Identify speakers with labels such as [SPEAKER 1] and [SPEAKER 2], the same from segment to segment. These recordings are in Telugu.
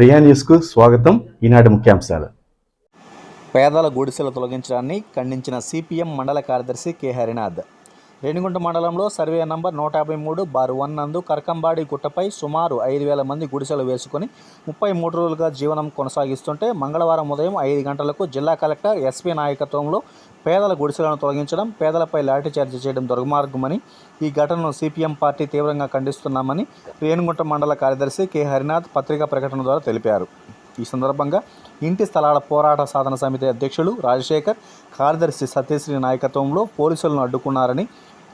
[SPEAKER 1] ప్రియా న్యూస్కు స్వాగతం. ఈనాటి ముఖ్యాంశాలు.
[SPEAKER 2] పేదల గుడిసెలు తొలగించడాన్ని ఖండించిన సిపిఎం మండల కార్యదర్శి కె హరినాథ్. రేణిగుంట మండలంలో సర్వే నంబర్ నూట యాభై మూడు బారు వన్ నందు కరకంబాడి గుట్టపై సుమారు ఐదు వేల మంది గుడిసెలు వేసుకుని ముప్పై మూడు రోజులుగా జీవనం కొనసాగిస్తుంటే మంగళవారం ఉదయం ఐదు గంటలకు జిల్లా కలెక్టర్ ఎస్పీ నాయకత్వంలో పేదల గుడిసెలను తొలగించడం పేదలపై లాఠీచార్జి చేయడం దుర్మార్గమని ఈ ఘటనను సిపిఎం పార్టీ తీవ్రంగా ఖండిస్తున్నామని రేణిగుంట మండల కార్యదర్శి కె హరినాథ్ పత్రికా ప్రకటన ద్వారా తెలిపారు. ఈ సందర్భంగా ఇంటి స్థలాల పోరాట సాధన సమితి అధ్యక్షులు రాజశేఖర్ కార్యదర్శి సత్యశ్రీ నాయకత్వంలో పోలీసులను అడ్డుకున్నారని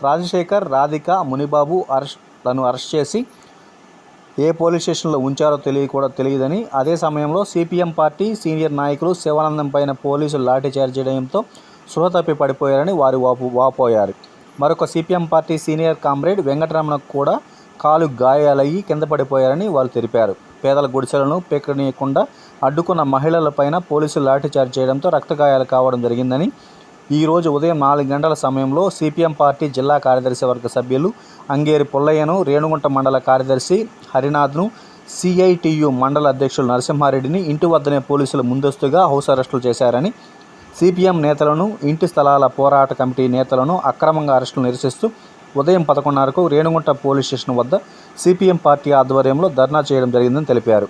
[SPEAKER 2] రాజశేఖర్ రాధిక మునిబాబు అరెస్ట్లను అరెస్ట్ చేసి ఏ పోలీస్ స్టేషన్లో ఉంచారో తెలియ కూడా తెలియదని అదే సమయంలో సిపిఎం పార్టీ సీనియర్ నాయకులు శివానందం పైన పోలీసులు లాఠీచార్జ్ చేయడంతో సృహ తప్పి పడిపోయారని వారు వాపు వాపోయారు. మరొక సిపిఎం పార్టీ సీనియర్ కామ్రేడ్ వెంకటరమణకు కూడా కాలు గాయాలయ్యి కింద పడిపోయారని వారు తెలిపారు. పేదల గుడిసెలను పేకనీయకుండా అడ్డుకున్న మహిళలపైన పోలీసులు లాఠీచార్జ్ చేయడంతో రక్తగాయాలు కావడం జరిగిందని ఈరోజు ఉదయం నాలుగు గంటల సమయంలో సిపిఎం పార్టీ జిల్లా కార్యదర్శి వర్గ సభ్యులు అంగేరి పుల్లయ్యను రేణుగుంట మండల కార్యదర్శి హరినాథ్ను సిఐటియు మండల అధ్యక్షులు నరసింహారెడ్డిని ఇంటి వద్దనే పోలీసులు ముందస్తుగా హౌస్ అరెస్టులు చేశారని సిపిఎం నేతలను ఇంటి స్థలాల పోరాట కమిటీ నేతలను అక్రమంగా అరెస్టులు నిరసిస్తూ ఉదయం పదకొండున్నరకు రేణుగుంట పోలీస్ స్టేషన్ వద్ద సిపిఎం పార్టీ ఆధ్వర్యంలో ధర్నా చేయడం జరిగిందని తెలిపారు.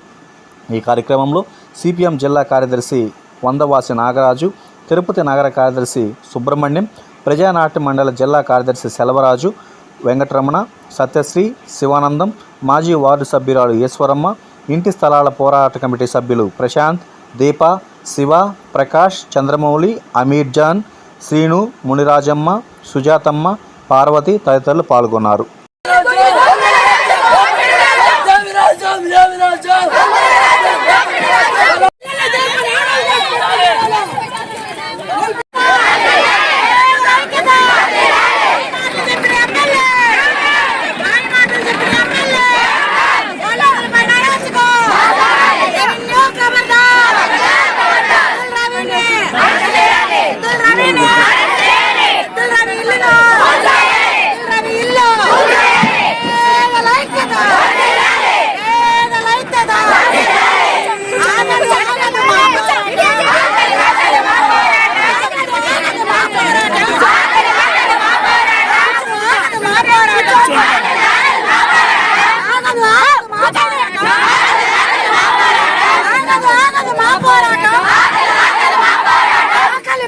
[SPEAKER 2] ఈ కార్యక్రమంలో సిపిఎం జిల్లా కార్యదర్శి వందవాసి నాగరాజు తిరుపతి నగర కార్యదర్శి సుబ్రహ్మణ్యం ప్రజానాట్య మండల జిల్లా కార్యదర్శి సెలవరాజు వెంకటరమణ సత్యశ్రీ శివానందం మాజీ వార్డు సభ్యురాలు ఈశ్వరమ్మ ఇంటి స్థలాల పోరాట కమిటీ సభ్యులు ప్రశాంత్ దీప శివ ప్రకాష్ చంద్రమౌళి అమీర్ జాన్ శ్రీను మునిరాజమ్మ సుజాతమ్మ పార్వతి తదితరులు పాల్గొన్నారు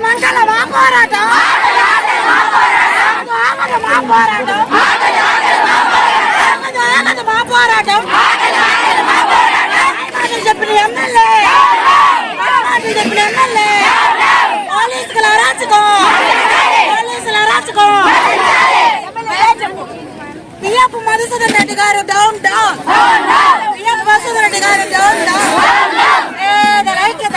[SPEAKER 2] మంటల మా పోరాటం. మా పోరాటం.
[SPEAKER 3] చెప్పిన ఎమ్మెల్యే చెప్పిన ఎమ్మెల్యే పోలీసులు అరాచుకో పోలీసులు అరాచుకో బియ్యపు మధుసూదన్ రెడ్డి గారు డౌన్ డౌన్ బియ్యపు మధుసూదన్ రెడ్డి గారు డౌన్ డౌన్ పేదల ఐక్యత